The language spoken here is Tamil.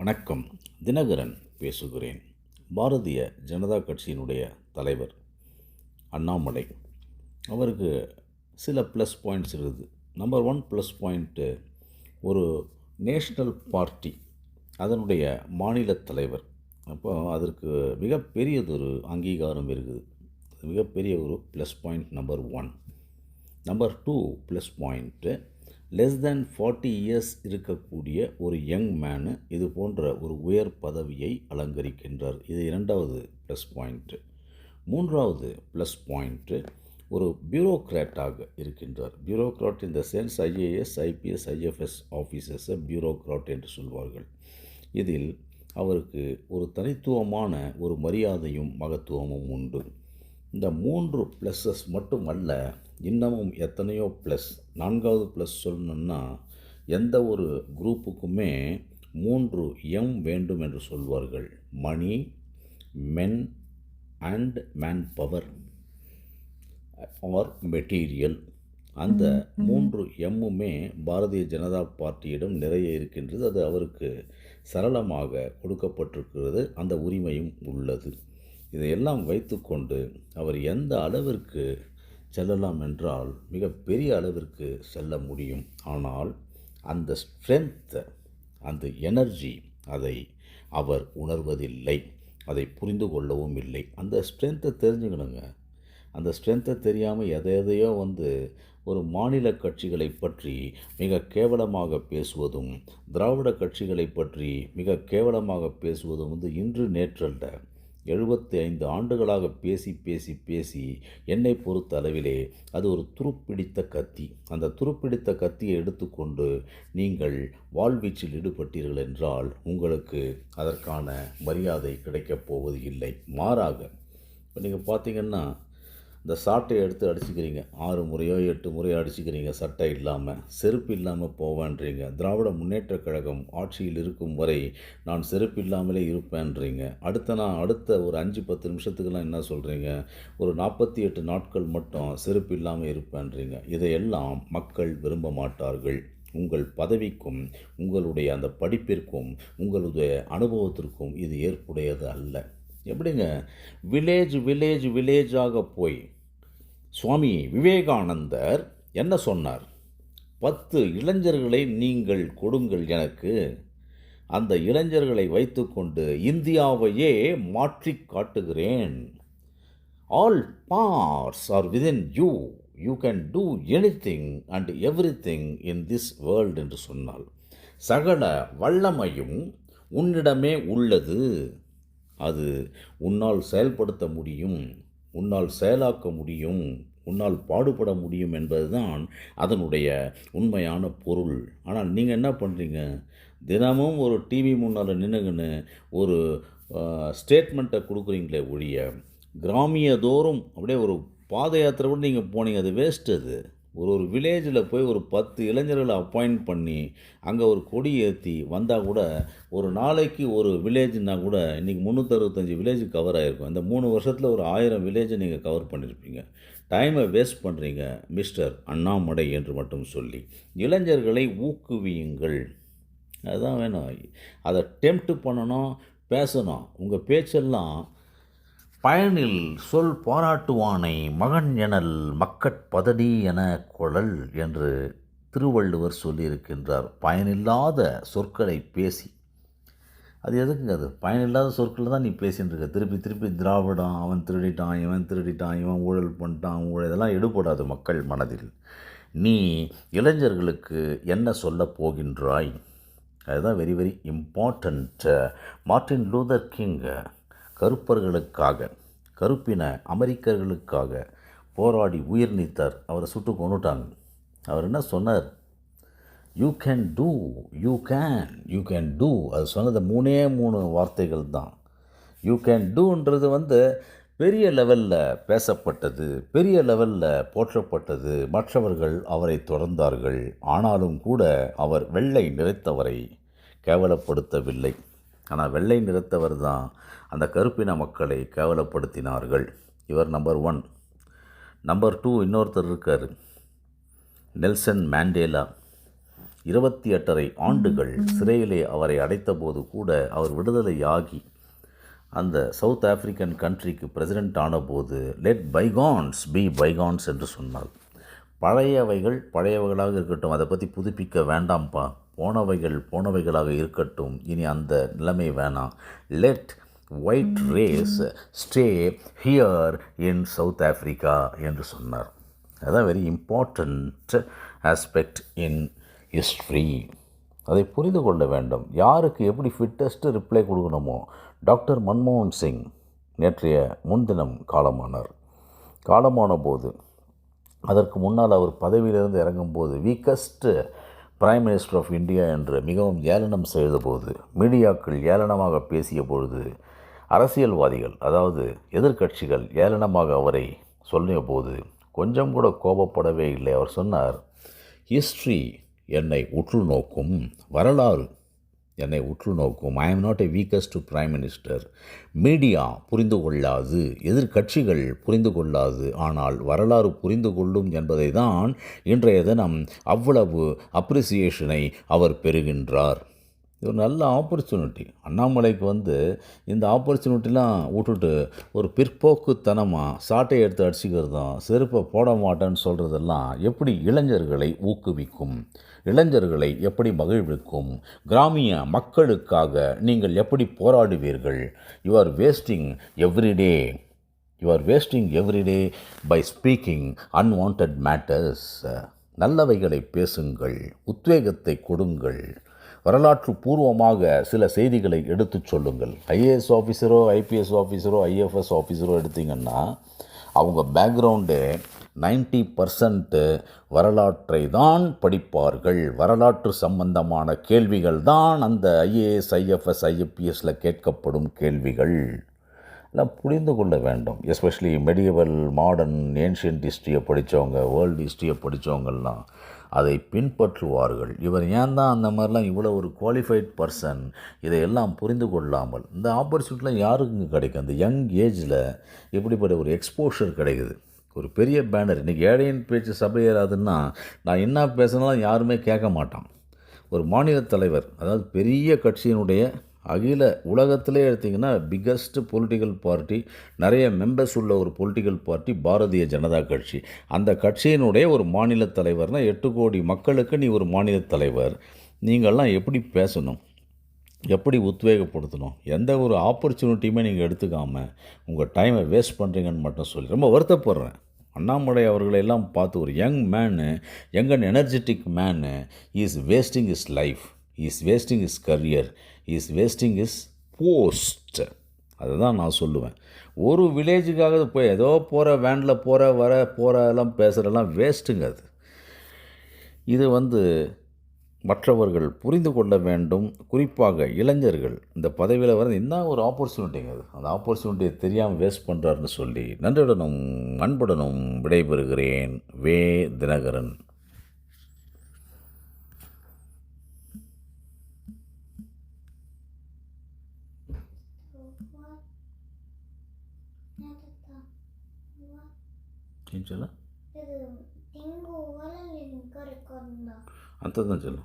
வணக்கம். தினகரன் பேசுகிறேன். பாரதிய ஜனதா கட்சியினுடைய தலைவர் அண்ணாமலை. அவருக்கு சில ப்ளஸ் பாயிண்ட்ஸ் இருக்குது. நம்பர் ஒன் ப்ளஸ் பாயிண்ட்டு ஒரு நேஷ்னல் பார்ட்டி அதனுடைய மாநில தலைவர். அப்போ அதற்கு மிகப்பெரியதொரு அங்கீகாரம் இருக்குது. மிகப்பெரிய ஒரு plus point number one number two plus point less than forty years இருக்கக்கூடிய ஒரு யங் மேனு இது போன்ற ஒரு உயர் பதவியை அலங்கரிக்கின்றார். இது இரண்டாவது ப்ளஸ் பாயிண்ட்டு மூன்றாவது ப்ளஸ் பாயிண்ட்டு ஒரு பியூரோக்ராட்டாக இருக்கின்றார். பியூரோக்ராட் இந்த சென்ஸ் ஐஏஎஸ் ஐபிஎஸ் ஐஎஃப்எஸ் ஆஃபீஸர்ஸை பியூரோக்ராட் என்று சொல்வார்கள். இதில் அவருக்கு ஒரு தனித்துவமான ஒரு மரியாதையும் மகத்துவமும் உண்டு. இந்த மூன்று ப்ளஸ்ஸஸ் மட்டுமல்ல இன்னமும் எத்தனையோ ப்ளஸ் நான்காவது ப்ளஸ் சொல்லணுன்னா எந்த ஒரு குரூப்புக்குமே மூன்று எம் வேண்டும் என்று சொல்வார்கள். Money men and manpower or material அந்த மூன்று எம்முமே பாரதிய ஜனதா பார்ட்டியிடம் நிறைய இருக்கின்றது. அது அவருக்கு சரளமாக கொடுக்கப்பட்டிருக்கிறது. அந்த உரிமையும் உள்ளது. இதையெல்லாம் வைத்துக்கொண்டு அவர் எந்த அளவிற்கு செல்லலாம் என்றால் மிகப்பெரிய அளவிற்கு செல்ல முடியும். ஆனால் அந்த ஸ்ட்ரென்த்தை அந்த எனர்ஜி அதை அவர் உணர்வதில்லை. அதை புரிந்து கொள்ளவும் இல்லை. அந்த ஸ்ட்ரென்த்தை தெரிஞ்சுக்கணுங்க. அந்த ஸ்ட்ரென்த்தை தெரியாமல் எதை எதையோ வந்து ஒரு மாநில கட்சிகளை பற்றி மிக கேவலமாக பேசுவதும் திராவிட கட்சிகளை பற்றி மிக கேவலமாக பேசுவதும் வந்து இன்று நேற்றல்ல. எழுபத்தி ஐந்து ஆண்டுகளாக பேசி பேசி பேசி என்னை பொறுத்த அளவிலே அது ஒரு துருப்பிடித்த கத்தி. அந்த துருப்பிடித்த கத்தியை எடுத்துக்கொண்டு நீங்கள் வாழ்வீச்சில் ஈடுபட்டீர்கள் என்றால் உங்களுக்கு அதற்கான மரியாதை கிடைக்கப் போவது இல்லை மாறாக இப்போ நீங்கள் பார்த்தீங்கன்னா இந்த சாட்டை எடுத்து அடிச்சுக்கிறீங்க. ஆறு முறையோ எட்டு முறையோ அடிச்சுக்கிறீங்க சட்டை இல்லாமல் செருப்பு இல்லாமல் போவேன்றீங்க. திராவிட முன்னேற்றக் கழகம் ஆட்சியில் இருக்கும் வரை நான் செருப்பு இல்லாமலே இருப்பேன்றீங்க. அடுத்த நான் அடுத்த ஒரு அஞ்சு பத்து நிமிஷத்துக்கெல்லாம் என்ன சொல்கிறீங்க ஒரு நாற்பத்தி எட்டு நாட்கள் மட்டும் செருப்பு இல்லாமல் இருப்பேன்றீங்க. இதையெல்லாம் மக்கள் விரும்ப மாட்டார்கள். உங்கள் பதவிக்கும் உங்களுடைய அந்த படிப்பிற்கும் உங்களுடைய அனுபவத்திற்கும் இது ஏற்புடையது அல்ல. எப்படிங்க? வில்லேஜ் வில்லேஜ் வில்லேஜாக போய் சுவாமி விவேகானந்தர் என்ன சொன்னார்? பத்து இளைஞர்களை நீங்கள் கொடுங்கள் எனக்கு. அந்த இளைஞர்களை வைத்துக்கொண்டு இந்தியாவையே மாற்றி காட்டுகிறேன். All parts are within you you can do anything and everything in this world என்று சொன்னால் சகல வல்லமையும் உன்னிடமே உள்ளது. அது உன்னால் செயல்படுத்த முடியும் உன்னால் செயலாக்க முடியும் உன்னால் பாடுபட முடியும் என்பதுதான் அதனுடைய உண்மையான பொருள். ஆனால் நீங்கள் என்ன பண்ணுறீங்க தினமும் ஒரு டிவி முன்னால் நின்றுங்கன்னு ஒரு ஸ்டேட்மெண்ட்டை கொடுக்குறீங்களே ஒழிய கிராமிய தோறும் அப்படியே ஒரு பாத யாத்திரை கூட நீங்கள் போனீங்க. அது வேஸ்ட் அது. ஒரு ஒரு வில்லேஜில் போய் ஒரு பத்து இளைஞர்களை அப்பாயிண்ட் பண்ணி அங்கே ஒரு கொடி ஏற்றி வந்தால் கூட ஒரு நாளைக்கு ஒரு வில்லேஜ்னா கூட இன்றைக்கி முந்நூற்றறுபத்தஞ்சி வில்லேஜ் கவர் ஆகிருக்கும் இந்த மூணு வருஷத்தில் ஒரு ஆயிரம் வில்லேஜை நீங்கள் கவர் பண்ணியிருப்பீங்க டைமை வேஸ்ட் பண்ணுறீங்க மிஸ்டர் அண்ணாமடை என்று மட்டும் சொல்லி. இளைஞர்களை ஊக்குவியுங்கள். அதுதான் வேணும். அதை டெம்ப்ட் பண்ணணும் பேசணும். உங்கள் பேச்செல்லாம் பயனில் சொல் பாராட்டுவானை மகன் எனல் மக்கட் பதடி என குழல் என்று திருவள்ளுவர் சொல்லியிருக்கின்றார். பயனில்லாத சொற்களை பேசி. அது எதுக்குங்க அது? பயனில்லாத சொற்களை தான் நீ பேசின்னு இருக்க திருப்பி திருப்பி திராவிடம் அவன் திருடிட்டான் இவன் திருடிட்டான் இவன் ஊழல் பண்ணிட்டான் ஊழல் இதெல்லாம் எடுபடாது மக்கள் மனதில். நீ இளைஞர்களுக்கு என்ன சொல்ல போகின்றாய்? அதுதான் very very important Martin Luther King கருப்பர்களுக்காக கருப்பின அமெரிக்கர்களுக்காக போராடி உயிர் நீத்தார். அவரை சுட்டு கொண்டுட்டாங்க அவர் என்ன சொன்னார்? You can do you can you can do அது சொன்னது மூணே மூணு வார்த்தைகள் தான். யூ கேன் டூன்றது வந்து பெரிய லெவலில் பேசப்பட்டது பெரிய லெவலில் போற்றப்பட்டது. மற்றவர்கள் அவரை தொடர்ந்தார்கள். ஆனாலும் கூட அவர் வெள்ளை நிறைத்தவரை கேவலப்படுத்தவில்லை. ஆனால் வெள்ளை நிறத்தவர் தான் அந்த கருப்பின மக்களை கேவலப்படுத்தினார்கள். இவர் நம்பர் ஒன் நம்பர் டூ இன்னொருத்தர் இருக்கார். Nelson Mandela. இருபத்தி எட்டரை ஆண்டுகள் சிறையிலே அவரை அடைத்தபோது கூட அவர் விடுதலையாகி அந்த சவுத் ஆப்பிரிக்கன் கண்ட்ரிக்கு பிரசிடென்ட் ஆனபோது லெட் பைகான்ஸ் பி பைகான்ஸ் என்று சொன்னார். பழையவைகள் பழையவைகளாக இருக்கட்டும் அதை பற்றி புதுப்பிக்க வேண்டாம்ப்பா. போனவைகள் போனவைகளாக இருக்கட்டும். இனி அந்த நிலைமை வேணாம். Let white race stay here in South Africa என்று சொன்னார். அதான் very important aspect in history அதை புரிந்து கொள்ள வேண்டும். யாருக்கு எப்படி ஃபிட்டஸ்ட்டு ரிப்ளை கொடுக்கணுமோ? டாக்டர் மன்மோகன் சிங் நேற்றைய முன்தினம் காலமானார். காலமான போது அதற்கு முன்னால் அவர் பதவியிலிருந்து இறங்கும்போது weakest prime minister of India என்று மிகவும் ஏளனம் செய்தபோது மீடியாக்கள் ஏளனமாக பேசிய பொழுது அரசியல்வாதிகள் அதாவது எதிர்க்கட்சிகள் ஏளனமாக அவரை சொல்லிய போது கொஞ்சம் கூட கோபப்படவே இல்லை. அவர் சொன்னார் ஹிஸ்ட்ரி என்னை உற்று நோக்கும் வரலாறு என்னை உற்று நோக்கும். I am not a weakest prime minister media புரிந்து கொள்ளாது எதிர்க்கட்சிகள் புரிந்து கொள்ளாது ஆனால் வரலாறு புரிந்து கொள்ளும் என்பதை தான் இன்றைய தினம் அவ்வளவு அப்ரிசியேஷனை அவர் பெறுகின்றார். இது ஒரு நல்ல ஆப்பர்ச்சுனிட்டி அண்ணாமலைக்கு வந்து இந்த ஆப்பர்ச்சுனிட்டிலாம் விட்டுட்டு ஒரு பிற்போக்குத்தனமாக சாட்டை எடுத்து அடிச்சுக்கிறதும் செருப்பை போட மாட்டேன்னு சொல்கிறதெல்லாம் எப்படி இளைஞர்களை ஊக்குவிக்கும்? இளைஞர்களை எப்படி மகிழ்விக்கும்? கிராமிய மக்களுக்காக நீங்கள் எப்படி போராடுவீர்கள்? You are wasting everyday you are wasting everyday by speaking unwanted matters நல்லவைகளை பேசுங்கள் உத்வேகத்தை கொடுங்கள். வரலாற்று பூர்வமாக சில செய்திகளை எடுத்துச் சொல்லுங்கள். ஐஏஎஸ் ஆஃபீஸரோ ஐபிஎஸ் ஆஃபீஸரோ ஐஎஃப்எஸ் ஆஃபீஸரோ எடுத்தீங்கன்னா அவங்க பேக்ரவுண்டு நைன்டி பர்சன்ட்டு வரலாற்றை தான் படிப்பார்கள். வரலாற்று சம்பந்தமான கேள்விகள் தான் அந்த ஐஏஎஸ் ஐஎஃப்எஸ் ஐஎப்பிஎஸில் கேட்கப்படும் கேள்விகள். எல்லாம் புரிந்து கொள்ள வேண்டும். எஸ்பெஷலி மெடியவல் மாடர்ன் ஏன்ஷியன்ட் ஹிஸ்ட்ரியை படித்தவங்க வேர்ல்டு ஹிஸ்ட்ரியை படித்தவங்கள்லாம் அதை பின்பற்றுவார்கள். இவர் ஏன் தான் அந்த மாதிரிலாம் இவ்வளோ ஒரு குவாலிஃபைட் பர்சன் இதையெல்லாம் புரிந்து கொள்ளாமல். இந்த ஆப்பர்ச்சுனிட்டிலாம் யாருக்குங்க கிடைக்கும்? அந்த யங் ஏஜில் இப்படிப்பட்ட ஒரு எக்ஸ்போஷர் கிடைக்குது. ஒரு பெரிய பேனர் இன்றைக்கி ஏழையின் பேச்சு சபையேறாதுன்னா நான் என்ன பேசினாலும் யாருமே கேட்க மாட்டான். ஒரு மாநில தலைவர் அதாவது பெரிய கட்சியினுடைய அகில உலகத்திலே எடுத்திங்கன்னா பிக்கஸ்ட் பொலிட்டிக்கல் பார்ட்டி நிறைய மெம்பர்ஸ் உள்ள ஒரு பொலிட்டிக்கல் பார்ட்டி பாரதிய ஜனதா கட்சி. அந்த கட்சியினுடைய ஒரு மாநில தலைவர்னால் எட்டு கோடி மக்களுக்கு நீ ஒரு மாநில தலைவர். நீங்கள்லாம் எப்படி பேசணும்? எப்படி உத்வேகப்படுத்தணும்? எந்த ஒரு ஆப்பர்ச்சுனிட்டியுமே நீங்கள் எடுத்துக்காமல் உங்கள் டைமை வேஸ்ட் பண்ணுறீங்கன்னு மட்டும் சொல்லி ரொம்ப வருத்தப்படுறேன். அண்ணாமலை அவர்களை எல்லாம் பார்த்து ஒரு young man young and energetic man is wasting his life is wasting his career is wasting his post அதுதான் நான் சொல்லுவேன். ஒரு வில்லேஜுக்காக போய் ஏதோ போகிற வேனில் போகிற வர போகிற எல்லாம் பேசுகிறெல்லாம் வேஸ்ட்டுங்க அது. இது வந்து மற்றவர்கள் புரிந்து கொள்ள வேண்டும். குறிப்பாக இளைஞர்கள். இந்த பதவியில் வர என்ன ஒரு ஆப்பர்ச்சுனிட்டிங்க அது. அந்த ஆப்பர்ச்சுனிட்டியை தெரியாமல் வேஸ்ட் பண்ணுறாருன்னு சொல்லி நன்றியுடனும் அன்புடனும் விடைபெறுகிறேன். வே தினகரன். ఏం చెల్లా అంతదా చెల్లా?